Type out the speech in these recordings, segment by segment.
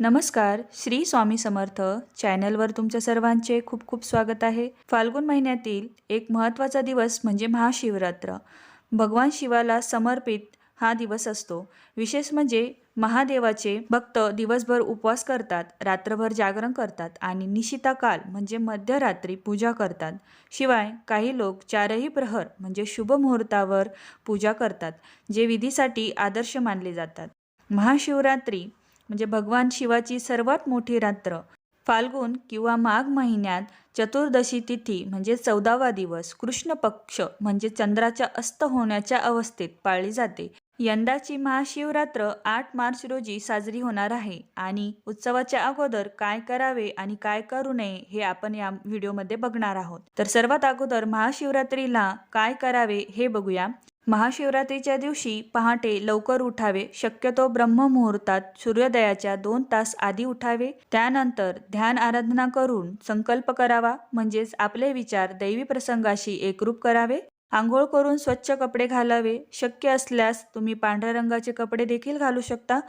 नमस्कार श्री स्वामी समर्थ चॅनलवर तुमच्या सर्वांचे खूप खूप स्वागत आहे. फाल्गुन महिन्यातील एक महत्त्वाचा दिवस म्हणजे महाशिवरात्र. भगवान शिवाला समर्पित हा दिवस असतो. विशेष म्हणजे महादेवाचे भक्त दिवसभर उपवास करतात रात्रभर जागरण करतात आणि निशिता काल म्हणजे मध्यरात्री पूजा करतात. शिवाय काही लोक चारही प्रहर म्हणजे शुभ मुहूर्तावर पूजा करतात जे विधीसाठी आदर्श मानले जातात. महाशिवरात्री म्हणजे भगवान शिवाची सर्वात मोठी रात्र फाल्गुन किंवा माघ महिन्यात चतुर्दशी तिथी म्हणजे चौदावा दिवस कृष्ण पक्ष म्हणजे चंद्राच्या अस्त होण्याच्या अवस्थेत पाळली जाते. यंदाची महाशिवरात्र आठ मार्च रोजी साजरी होणार आहे आणि उत्सवाच्या अगोदर काय करावे आणि काय करू नये हे आपण या व्हिडिओमध्ये बघणार आहोत. तर सर्वात अगोदर महाशिवरात्रीला काय करावे हे बघूया. महाशिवरात्रीच्या दिवशी पहाटे लवकर उठावे. शक्यतो ब्रह्ममुहूर्तात सूर्योदयाच्या दोन तास आधी उठावे. त्यानंतर ध्यान आराधना करून संकल्प करावा. म्हणजेच आपले विचार दैवी प्रसंगाशी एकरूप करावे. आंघोळ करून स्वच्छ कपडे घालावे. शक्य असल्यास तुम्ही पांढऱ्या रंगाचे कपडे देखील घालू शकता.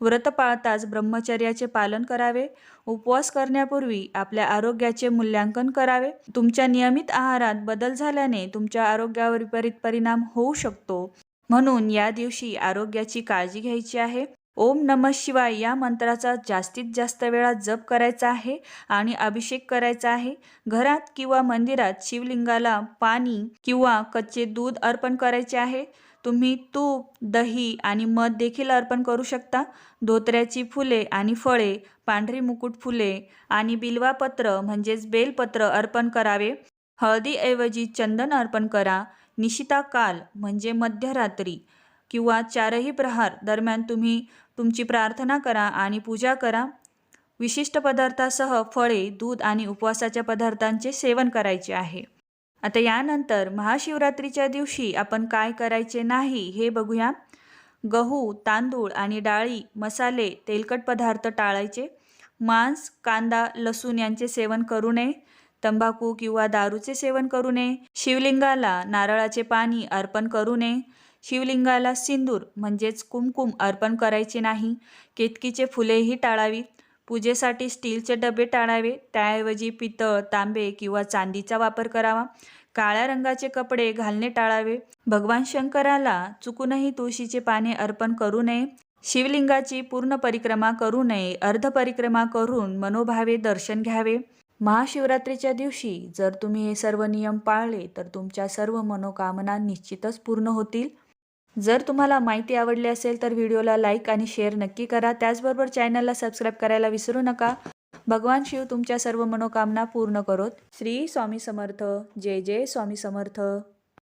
व्रत पाळताच ब्रह्मचर्याचे पालन करावे. उपवास करण्यापूर्वी आपल्या आरोग्याचे मूल्यांकन करावे. तुमच्या नियमित आहारात बदल झाल्याने तुमच्या आरोग्यावर विपरीत परिणाम होऊ शकतो. म्हणून या दिवशी आरोग्याची काळजी घ्यायची आहे. ओम नम शिवाय या मंत्राचा जास्तीत जास्त वेळा जप करायचा आहे आणि अभिषेक करायचा आहे. घरात किंवा मंदिरात शिवलिंगाला पाणी किंवा कच्चे दूध अर्पण करायचे आहे. तुम्ही तूप दही आणि मध देखील अर्पण करू शकता. धोत्र्याची फुले आणि फळे पांढरी मुकुट फुले आणि बिल्वापत्र म्हणजेच बेलपत्र अर्पण करावे. हळदीऐवजी चंदन अर्पण करा. निशिता काल म्हणजे मध्यरात्री किंवा चारही प्रहार दरम्यान तुम्ही तुमची प्रार्थना करा आणि पूजा करा. विशिष्ट पदार्थासह फळे दूध आणि उपवासाच्या पदार्थांचे सेवन करायचे आहे. आता यानंतर महाशिवरात्रीच्या दिवशी आपण काय करायचे नाही हे बघूया. गहू तांदूळ आणि डाळी मसाले तेलकट पदार्थ टाळायचे. मांस कांदा लसूण यांचे सेवन करू नये. तंबाखू किंवा दारूचे सेवन करू नये. शिवलिंगाला नारळाचे पाणी अर्पण करू नये. शिवलिंगाला सिंदूर म्हणजेच कुमकुम अर्पण करायचे नाही. केतकीचे फुलेही टाळावीत पूजेसाठी स्टीलचे डबे टाळावे. त्याऐवजी पितळ तांबे किंवा चांदीचा वापर करावा. काळ्या रंगाचे कपडे घालणे टाळावे. भगवान शंकराला चुकूनही तुळशीचे पाने अर्पण करू नये. शिवलिंगाची पूर्ण परिक्रमा करू नये. अर्ध परिक्रमा करून मनोभावे दर्शन घ्यावे. महाशिवरात्रीच्या दिवशी जर तुम्ही हे सर्व नियम पाळले तर तुमच्या सर्व मनोकामना निश्चितच पूर्ण होतील. जर तुम्हाला माहिती आवडली असेल तर व्हिडिओला लाईक आणि शेअर नक्की करा. त्याचबरोबर चॅनलला सबस्क्राईब करायला विसरू नका. भगवान शिव तुमच्या सर्व मनोकामना पूर्ण करोत. श्री स्वामी समर्थ. जय जय स्वामी समर्थ.